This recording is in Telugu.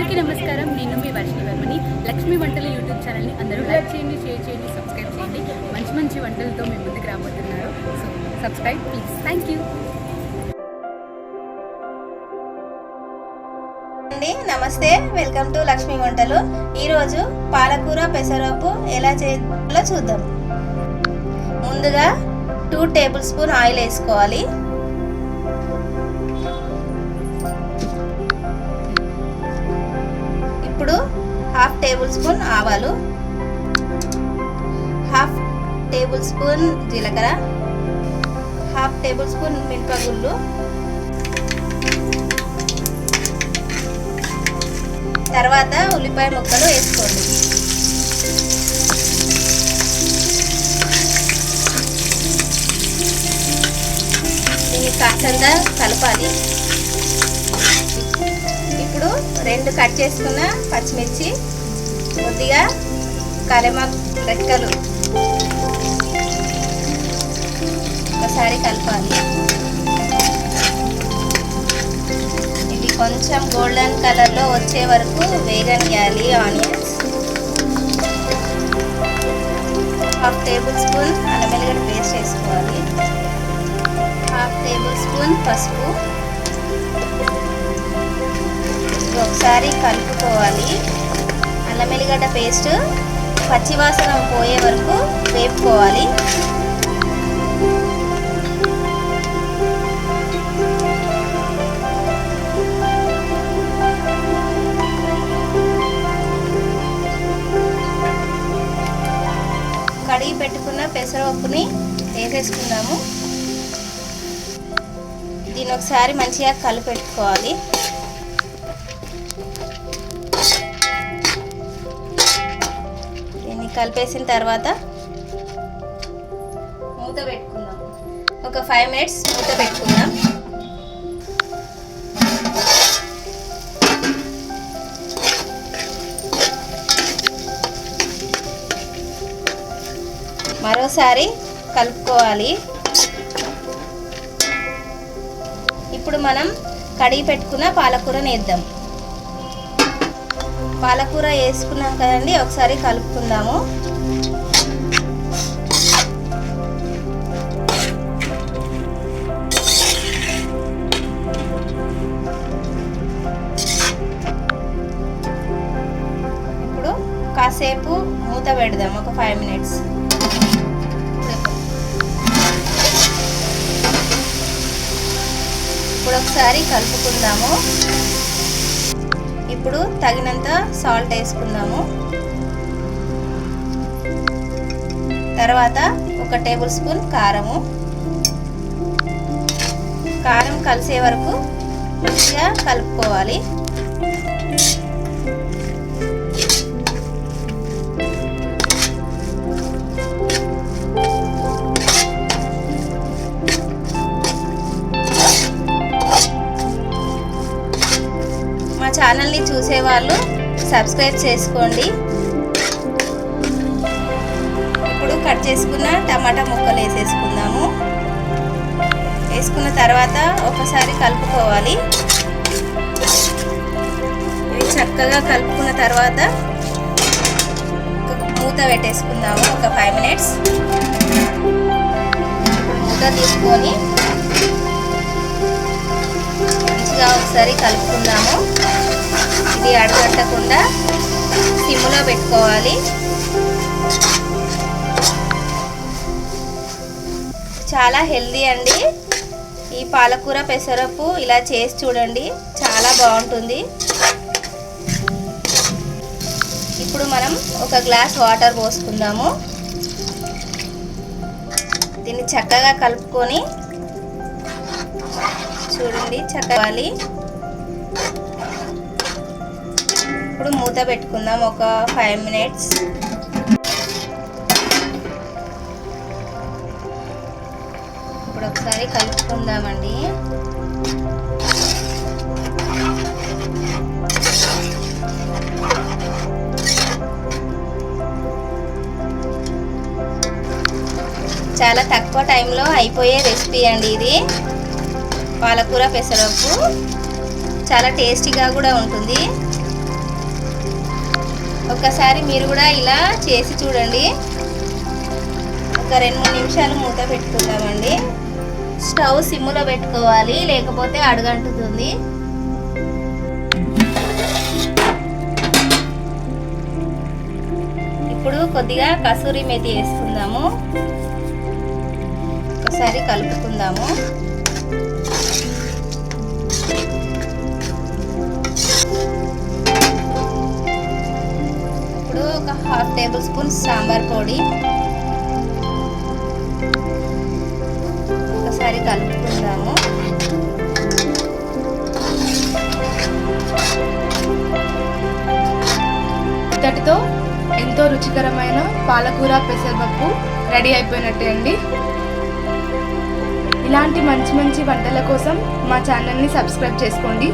అందరికీ నమస్కారం. నేను మీ వర్షిణి వర్మని. లక్ష్మీ వంటల యూట్యూబ్ ఛానల్ని అందరూ లైక్ చేయండి షేర్ చేయండి సబ్స్క్రైబ్ చేయండి. మంచి మంచి వంటలతో మీ ముందుకు రాబోతున్నారు so subscribe please. Thank you. అండి నమస్తే. వెల్కమ్ టు లక్ష్మీ వంటలు. ఈరోజు పాలకూర పెసరపప్పు ఎలా చేయాలో చూద్దాం. ముందుగా టూ టేబుల్ స్పూన్ ఆయిల్ వేసుకోవాలి. ఇప్పుడు హాఫ్ టేబుల్ స్పూన్ ఆవాలు హాఫ్ టేబుల్ స్పూన్ జీలకర్ర హాఫ్ టేబుల్ స్పూన్ మినపగుళ్ళు తర్వాత ఉల్లిపాయ ముక్కలు వేసుకోండి. దీన్ని కాస్తంత కలపాలి. ఇప్పుడు రెండు కట్ చేసుకున్న పచ్చిమిర్చి కొద్దిగా కరిమాకు రెక్కలు. ఒకసారి కలపాలి. ఇది కొంచెం గోల్డెన్ కలర్లో వచ్చే వరకు వేగనియాలి ఆనియన్స్. హాఫ్ టేబుల్ స్పూన్ అల్లం పేస్ట్ వేసుకోవాలి. హాఫ్ టేబుల్ స్పూన్ పసుపు. ఇది ఒకసారి కలుపుకోవాలి. అల్లం వెల్లిగడ్డ పేస్ట్ పచ్చివాసన పోయే వరకు వేపుకోవాలి. కడిగి పెట్టుకున్న పెసరపప్పుని వేసేసుకుందాము. దీని ఒకసారి మంచిగా కలిపెట్టుకోవాలి. కలిపేసిన తర్వాత మూత పెట్టుకుందాం. ఒక ఫైవ్ మినిట్స్ మూత పెట్టుకుందాం. మరోసారి కలుపుకోవాలి. ఇప్పుడు మనం కడిగి పెట్టుకున్న పాలకూరని వేద్దాం పాలకూర వేసుకున్నాం కదండి ఒకసారి కలుపుకుందాము. ఇప్పుడు కాసేపు మూత పెడదాం ఒక ఫైవ్ మినిట్స్ ఇప్పుడు ఒకసారి కలుపుకుందాము. ఇప్పుడు తగినంత సాల్ట్ వేసుకుందాము. తర్వాత ఒక టేబుల్ స్పూన్ కారము. కారం కలిసే వరకు మంచిగా కలుపుకోవాలి. చూసేవాళ్ళు సబ్స్క్రైబ్ చేసుకోండి. ఇప్పుడు కట్ చేసుకున్న టమాటా ముక్కలు వేసేసుకుందాము. వేసుకున్న తర్వాత ఒకసారి కలుపుకోవాలి. ఇవి చక్కగా కలుపుకున్న తర్వాత ఒక మూత పెట్టేసుకుందాము ఒక ఫైవ్ మినిట్స్ మూత తీసుకొని మంచిగా ఒకసారి కలుపుకుందాము. ఇది అడగట్టకుండా సిమ్లో పెట్టుకోవాలి. చాలా హెల్దీ అండి. ఈ పాలకూర పెసరపు ఇలా చేసి చూడండి. చాలా బాగుంటుంది. ఇప్పుడు మనం ఒక గ్లాస్ వాటర్ పోసుకుందాము. దీన్ని చక్కగా కలుపుకొని చూడండి చక్కవాలి ఇప్పుడు మూత పెట్టుకుందాం ఒక ఫైవ్ మినిట్స్ ఇప్పుడు ఒకసారి కలుపుకుందామండి. చాలా తక్కువ టైంలో అయిపోయే రెసిపీ అండి ఇది. పాలకూర పెసరపప్పు చాలా టేస్టీగా కూడా ఉంటుంది. ఒకసారి మీరు కూడా ఇలా చేసి చూడండి. ఒక రెండు మూడు నిమిషాలు మూత పెట్టుకుందామండి. స్టవ్ సిమ్లో పెట్టుకోవాలి లేకపోతే అడుగంటుతుంది. ఇప్పుడు కొద్దిగా కసూరి మెతి వేసుకుందాము. ఒకసారి కలుపుకుందాము. ఒక హాఫ్ టేబుల్ స్పూన్ సాంబార్ పొడి. ఒకసారి కలుపుకుందాము. ఇంతటితో ఎంతో రుచికరమైన పాలకూర పెసరపప్పు రెడీ అయిపోయినట్టే అండి. ఇలాంటి మంచి మంచి వంటల కోసం మా ఛానల్ని సబ్స్క్రైబ్ చేసుకోండి.